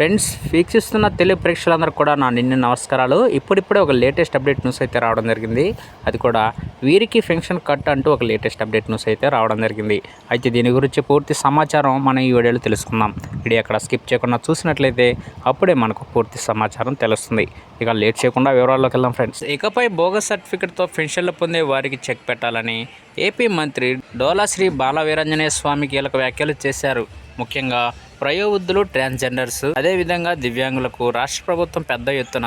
Friends వీక్షిస్తున్న తెలుగు ప్రేక్షకులందరూ కూడా నా నిన్న నమస్కారాలు. ఇప్పుడిప్పుడే ఒక లేటెస్ట్ అప్డేట్ న్యూస్ అయితే రావడం జరిగింది. అది కూడా వీరికి ఫెన్షన్ కట్ అంటూ ఒక లేటెస్ట్ అప్డేట్ న్యూస్ అయితే రావడం జరిగింది. అయితే దీని గురించి పూర్తి సమాచారం మనం ఈ వీడియోలో తెలుసుకుందాం. వీడియో అక్కడ స్కిప్ చేయకుండా చూసినట్లయితే అప్పుడే మనకు పూర్తి సమాచారం తెలుస్తుంది. ఇక లేట్ చేయకుండా వివరాల్లోకి వెళ్దాం ఫ్రెండ్స్. ఇకపై బోగస్ సర్టిఫికెట్తో పెన్షన్లు పొందే వారికి చెక్ పెట్టాలని ఏపీ మంత్రి డోలా శ్రీ స్వామి కీలక వ్యాఖ్యలు చేశారు. ముఖ్యంగా ప్రయోవృద్ధులు ట్రాన్స్జెండర్స్ అదేవిధంగా దివ్యాంగులకు రాష్ట్ర ప్రభుత్వం పెద్ద ఎత్తున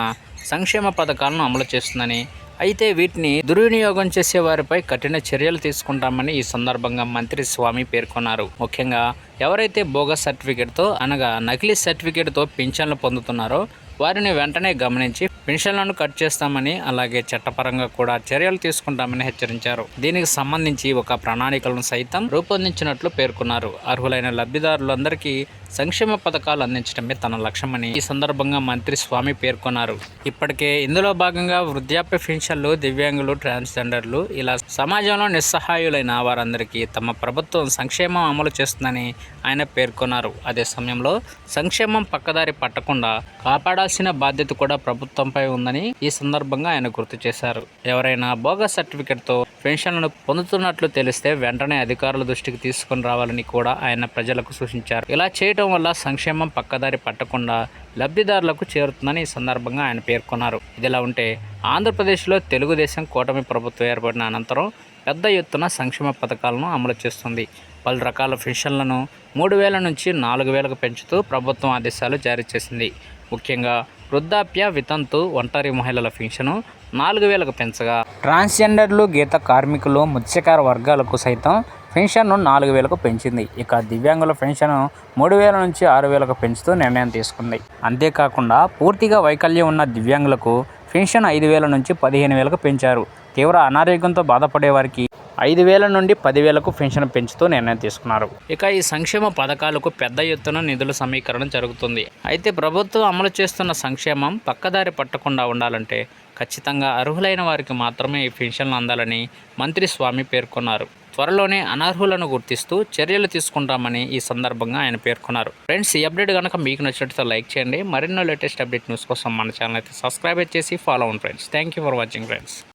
సంక్షేమ పథకాలను అమలు చేస్తుందని అయితే వీటిని దుర్వినియోగం చేసే వారిపై కఠిన చర్యలు తీసుకుంటామని ఈ సందర్భంగా మంత్రి స్వామి పేర్కొన్నారు. ముఖ్యంగా ఎవరైతే బోగస్ సర్టిఫికేట్తో అనగా నకిలీ సర్టిఫికేట్తో పింఛన్లు పొందుతున్నారో వారిని వెంటనే గమనించి పెన్షన్లను కట్ చేస్తామని అలాగే చట్టపరంగా కూడా చర్యలు తీసుకుంటామని హెచ్చరించారు. దీనికి సంబంధించి ఒక ప్రణాళికలను సైతం రూపొందించినట్లు పేర్కొన్నారు. అర్హులైన లబ్ధిదారులందరికీ సంక్షేమ పథకాలు అందించడమే తన లక్ష్యమని ఈ సందర్భంగా మంత్రి స్వామి పేర్కొన్నారు. ఇప్పటికే ఇందులో భాగంగా వృద్ధాప్య పెన్షన్లు దివ్యాంగులు ట్రాన్స్జెండర్లు ఇలా సమాజంలో నిస్సహాయులైన వారందరికీ తమ ప్రభుత్వం సంక్షేమం అమలు చేస్తుందని ఆయన పేర్కొన్నారు. అదే సమయంలో సంక్షేమం పక్కదారి పట్టకుండా కాపాడాల్సిన బాధ్యత కూడా ప్రభుత్వంపై ఉందని ఈ సందర్భంగా ఆయన గుర్తు చేశారు. ఎవరైనా బోగస్ సర్టిఫికెట్తో పెన్షన్లను పొందుతున్నట్లు తెలిస్తే వెంటనే అధికారుల దృష్టికి తీసుకొని రావాలని కూడా ఆయన ప్రజలకు సూచించారు. ఇలా చేయటం వల్ల సంక్షేమం పక్కదారి పట్టకుండా లబ్ధిదారులకు చేరుతుందని ఈ సందర్భంగా ఆయన పేర్కొన్నారు. ఇదిలా ఉంటే ఆంధ్రప్రదేశ్లో తెలుగుదేశం కూటమి ప్రభుత్వం ఏర్పడిన అనంతరం పెద్ద ఎత్తున సంక్షేమ పథకాలను అమలు చేస్తుంది. పలు రకాల పెన్షన్లను మూడు వేల నుంచి నాలుగు వేలకు పెంచుతూ ప్రభుత్వం ఆదేశాలు జారీ చేసింది. ముఖ్యంగా వృద్ధాప్య వితంతు ఒంటరి మహిళల పెన్షను నాలుగు వేలకు పెంచగా. ట్రాన్స్జెండర్లు గీత కార్మికులు మత్స్యకార వర్గాలకు సైతం పెన్షన్ను నాలుగు వేలకు పెంచింది. ఇక దివ్యాంగుల పెన్షన్ మూడు వేల నుంచి ఆరు వేలకు పెంచుతూ నిర్ణయం తీసుకుంది. అంతేకాకుండా పూర్తిగా వైకల్యం ఉన్న దివ్యాంగులకు పెన్షన్ ఐదు వేల నుంచి పదిహేను వేలకు పెంచారు. తీవ్ర అనారోగ్యంతో బాధపడే వారికి ఐదు వేల నుండి పదివేలకు పెన్షన్ పెంచుతూ నిర్ణయం తీసుకున్నారు. ఇక ఈ సంక్షేమ పథకాలకు పెద్ద ఎత్తున నిధుల సమీకరణ జరుగుతుంది. అయితే ప్రభుత్వం అమలు చేస్తున్న సంక్షేమం పక్కదారి పట్టకుండా ఉండాలంటే ఖచ్చితంగా అర్హులైన వారికి మాత్రమే ఈ పెన్షన్లు అందాలని మంత్రి స్వామి పేర్కొన్నారు. త్వరలోనే అనర్హులను గుర్తిస్తూ చర్యలు తీసుకుంటామని ఈ సందర్భంగా ఆయన పేర్కొన్నారు. ఫ్రెండ్స్ ఈ అప్డేట్ కనుక మీకు నచ్చినట్లయితే లైక్ చేయండి. మరిన్నో లేటెస్ట్ అప్డేట్ న్యూస్ కోసం మన ఛానల్ అయితే సబ్స్క్రైబ్ చేసి ఫాలో అవ్వండి friends. Thank you for watching friends.